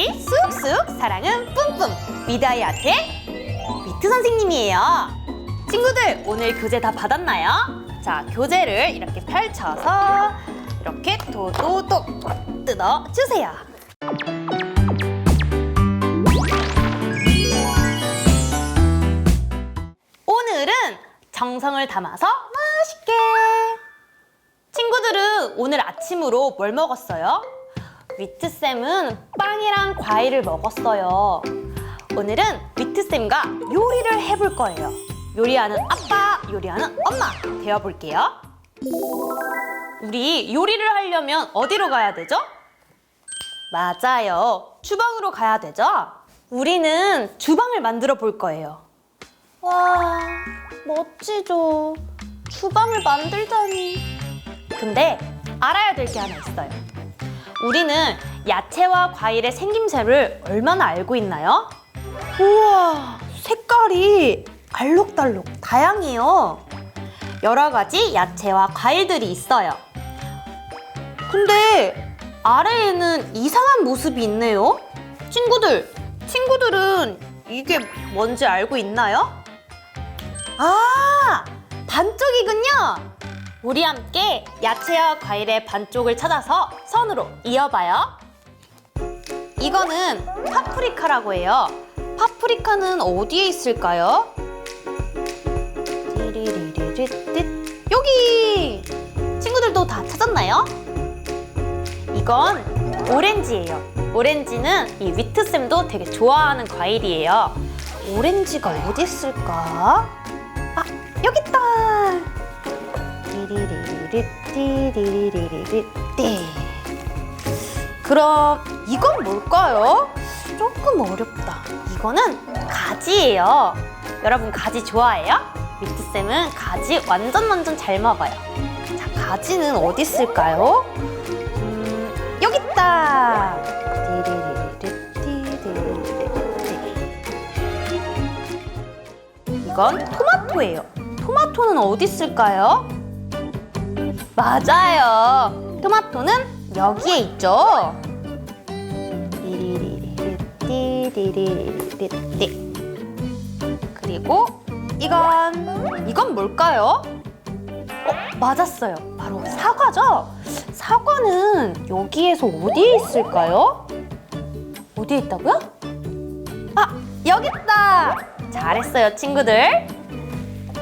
이야기 쑥쑥 사랑은 뿜뿜 미다이 아트의 위트 선생님이에요. 친구들 오늘 교재 다 받았나요? 자 교재를 이렇게 펼쳐서 이렇게 도도독 뜯어 주세요. 오늘은 정성을 담아서 맛있게 친구들은 오늘 아침으로 뭘 먹었어요? 위트쌤은 빵이랑 과일을 먹었어요. 오늘은 위트쌤과 요리를 해볼 거예요. 요리하는 아빠, 요리하는 엄마 되어볼게요. 우리 요리를 하려면 어디로 가야 되죠? 맞아요. 주방으로 가야 되죠? 우리는 주방을 만들어 볼 거예요. 와, 멋지죠. 주방을 만들다니. 근데 알아야 될 게 하나 있어요. 우리는 야채와 과일의 생김새를 얼마나 알고 있나요? 우와, 색깔이 알록달록 다양해요. 여러 가지 야채와 과일들이 있어요. 근데 아래에는 이상한 모습이 있네요. 친구들, 친구들은 이게 뭔지 알고 있나요? 아, 반쪽이군요. 우리 함께 야채와 과일의 반쪽을 찾아서 선으로 이어봐요. 이거는 파프리카라고 해요. 파프리카는 어디에 있을까요? 여기! 친구들도 다 찾았나요? 이건 오렌지예요. 오렌지는 이 위트쌤도 되게 좋아하는 과일이에요. 오렌지가 어디 있을까? 아, 여기 있다! 띠리리리리띠리리리리띠 그럼 이건 뭘까요? 조금 어렵다. 이거는 가지예요. 여러분 가지 좋아해요? 미트쌤은 가지 완전 완전 잘 먹어요. 자, 가지는 어디 있을까요? 음, 여기 있다. 이건 토마토예요. 토마토는 어디 있을까요? 맞아요. 토마토는 여기에 있죠. 그리고 이건 이건 뭘까요? 어, 맞았어요. 바로 사과죠. 사과는 여기에서 어디에 있을까요? 어디에 있다고요? 아, 여기 있다. 잘했어요, 친구들.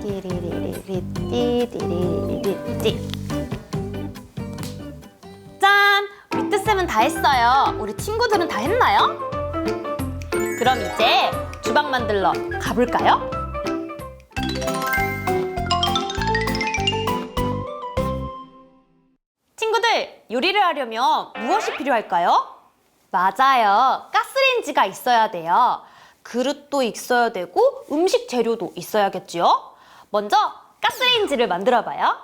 띠리리리리 띠리리리리 띠. 짠! 위트쌤은 다 했어요. 우리 친구들은 다 했나요? 그럼 이제 주방 만들러 가볼까요? 친구들, 요리를 하려면 무엇이 필요할까요? 맞아요. 가스레인지가 있어야 돼요. 그릇도 있어야 되고 음식 재료도 있어야겠지요? 먼저 가스레인지를 만들어 봐요.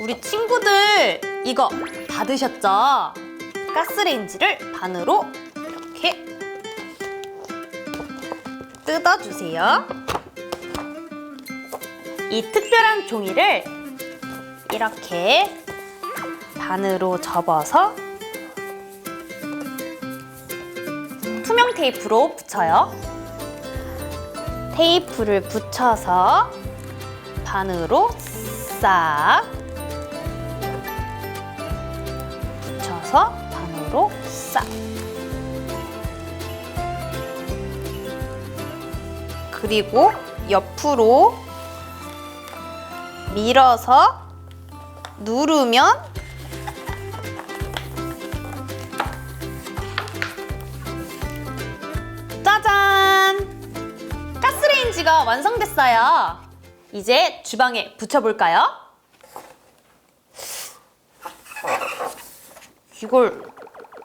우리 친구들 이거 받으셨죠? 가스레인지를 반으로 이렇게 뜯어주세요. 이 특별한 종이를 이렇게 반으로 접어서 투명 테이프로 붙여요. 테이프를 붙여서 반으로 싹 붙여서 반으로 싹 그리고 옆으로 밀어서 누르면 짜잔! 가스레인지가 완성됐어요. 이제 주방에 붙여볼까요? 이걸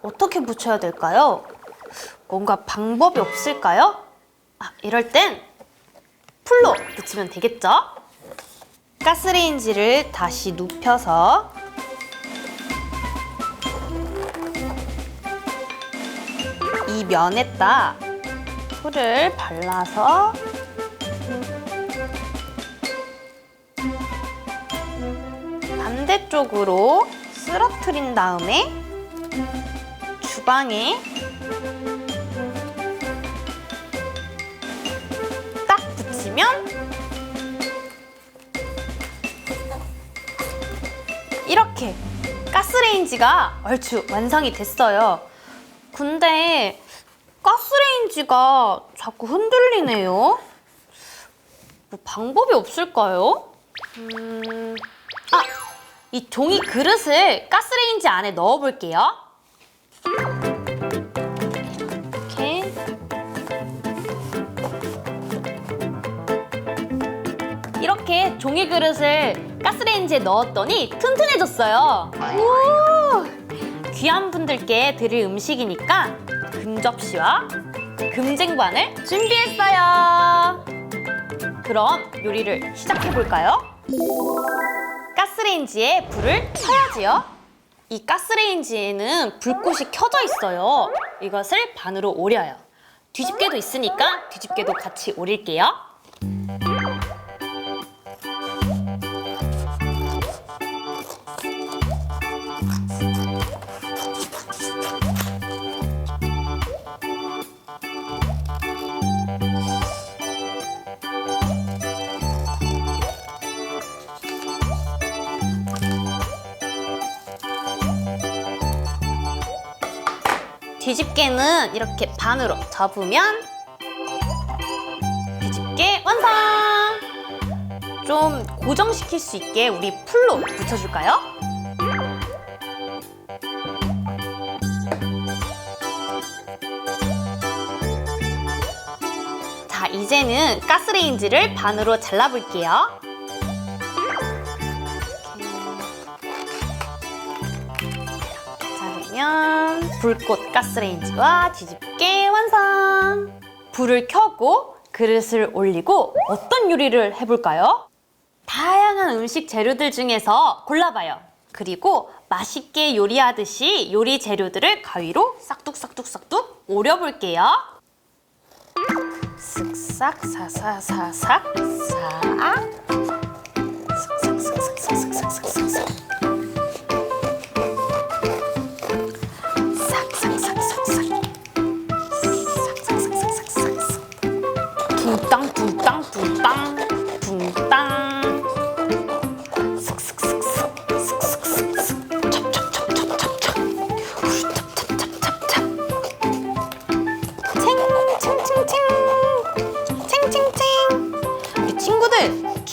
어떻게 붙여야 될까요? 뭔가 방법이 없을까요? 아, 이럴 땐 풀로 붙이면 되겠죠? 가스레인지를 다시 눕혀서 이 면에다 풀을 발라서 반대쪽으로 쓰러트린 다음에 먹방에 딱 붙이면 이렇게 가스레인지가 얼추 완성이 됐어요. 근데 가스레인지가 자꾸 흔들리네요. 뭐 방법이 없을까요? 음... 아! 이 종이 그릇을 가스레인지 안에 넣어볼게요. 종이 그릇을 가스레인지에 넣었더니 튼튼해졌어요. 오! 귀한 분들께 드릴 음식이니까 금접시와 금쟁반을 준비했어요. 그럼 요리를 시작해 볼까요? 가스레인지에 불을 켜야지요. 이 가스레인지에는 불꽃이 켜져 있어요. 이것을 반으로 오려요. 뒤집개도 있으니까 뒤집개도 같이 오릴게요. 뒤집개는 이렇게 반으로 접으면 뒤집개 완성! 좀 고정시킬 수 있게 우리 풀로 붙여줄까요? 자, 이제는 가스레인지를 반으로 잘라볼게요. 자르면 불꽃 가스레인지와 뒤집게 완성! 불을 켜고 그릇을 올리고 어떤 요리를 해볼까요? 다양한 음식 재료들 중에서 골라봐요. 그리고 맛있게 요리하듯이 요리 재료들을 가위로 싹둑싹둑싹둑 오려볼게요. 쓱싹 사사사삭 싹.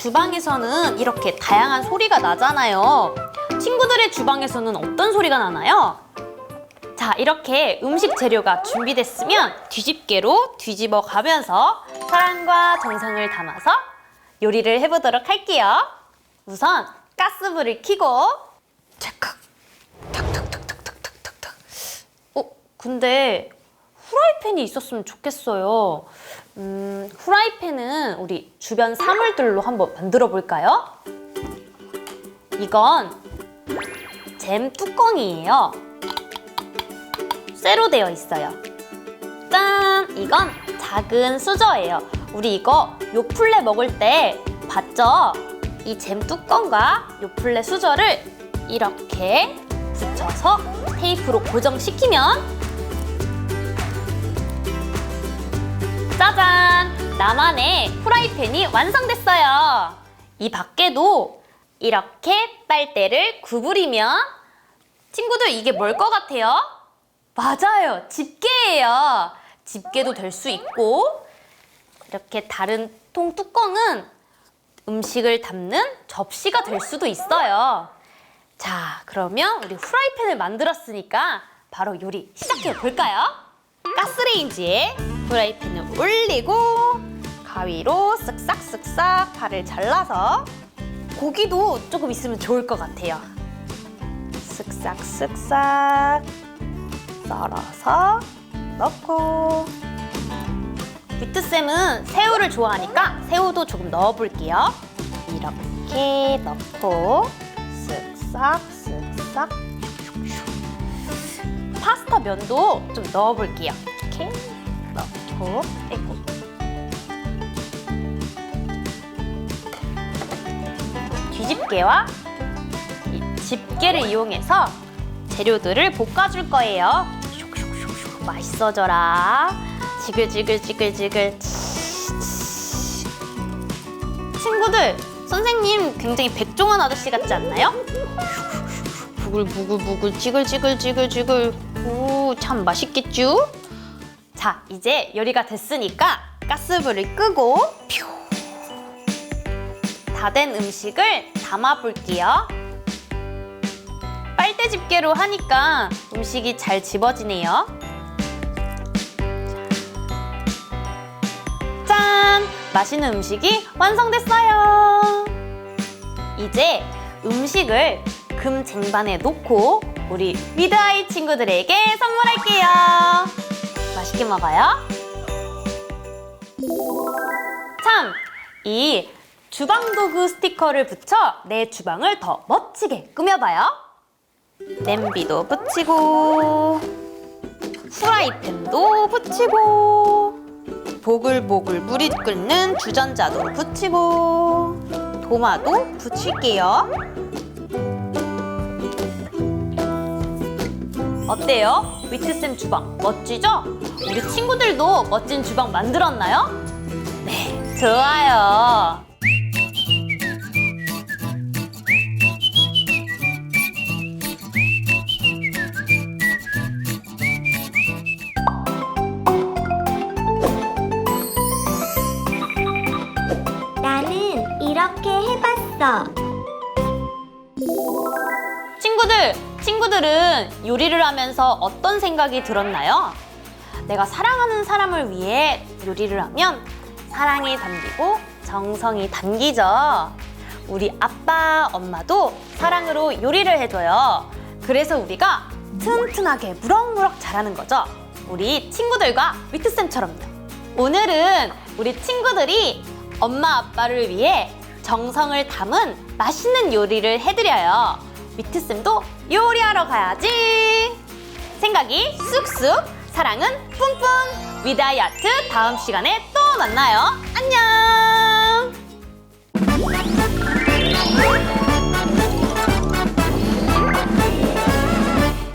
주방에서는 이렇게 다양한 소리가 나잖아요 친구들의 주방에서는 어떤 소리가 나나요? 자, 이렇게 음식 재료가 준비됐으면 뒤집개로 뒤집어 가면서 사랑과 정성을 담아서 요리를 해보도록 할게요. 우선 가스불을 켜고 찰칵 탁탁탁탁탁탁탁 어, 근데 후라이팬이 있었으면 좋겠어요. 음, 후라이팬은 우리 주변 사물들로 한번 만들어 볼까요? 이건 잼 뚜껑이에요. 쇠로 되어 있어요. 짠! 이건 작은 수저예요. 우리 이거 요플레 먹을 때 봤죠? 이 잼 뚜껑과 요플레 수저를 이렇게 붙여서 테이프로 고정시키면 짜잔! 나만의 후라이팬이 완성됐어요. 이 밖에도 이렇게 빨대를 구부리면 친구들 이게 뭘 것 같아요? 맞아요. 집게예요. 집게도 될 수 있고 이렇게 다른 통 뚜껑은 음식을 담는 접시가 될 수도 있어요. 자, 그러면 우리 후라이팬을 만들었으니까 바로 요리 시작해 볼까요? 가스레인지에 후라이팬을 올리고 가위로 쓱싹쓱싹 팔을 잘라서 고기도 조금 있으면 좋을 것 같아요. 쓱싹쓱싹 썰어서 넣고 위트쌤은 새우를 좋아하니까 새우도 조금 넣어볼게요. 이렇게 넣고 쓱싹 쓱싹 슉슉슉. 파스타 면도 좀 넣어볼게요. 넣고 아이고. 뒤집개와 이 집게를 이용해서 재료들을 볶아줄 거예요. 맛있어져라. 지글지글지글지글. 친구들, 선생님 굉장히 백종원 아저씨 같지 않나요? 부글부글부글 지글지글지글지글 오 참 맛있겠죠? 자 이제 요리가 됐으니까 가스불을 끄고 다된 음식을 담아 볼게요. 빨대 집게로 하니까 음식이 잘 집어지네요. 짠! 맛있는 음식이 완성됐어요. 이제 음식을 금 쟁반에 놓고 우리 미드아이 친구들에게 선물할게요. 맛있게 먹어요. 참, 이 주방 도구 스티커를 붙여 내 주방을 더 멋지게 꾸며봐요. 냄비도 붙이고, 프라이팬도 붙이고, 보글보글 물이 끓는 주전자도 붙이고, 도마도 붙일게요. 어때요? 위트쌤 주방 멋지죠? 우리 친구들도 멋진 주방 만들었나요? 네, 좋아요. 나는 이렇게 해봤어. 친구들, 친구들은 요리를 하면서 어떤 생각이 들었나요? 내가 사랑하는 사람을 위해 요리를 하면 사랑이 담기고 정성이 담기죠. 우리 아빠, 엄마도 사랑으로 요리를 해줘요. 그래서 우리가 튼튼하게 무럭무럭 자라는 거죠. 우리 친구들과 위트쌤처럼요. 오늘은 우리 친구들이 엄마 아빠를 위해 정성을 담은 맛있는 요리를 해드려요. 위트쌤도 요리하러 가야지. 생각이 쑥쑥, 사랑은 뿜뿜. 위다이 아트 다음 시간에 또 만나요. 안녕.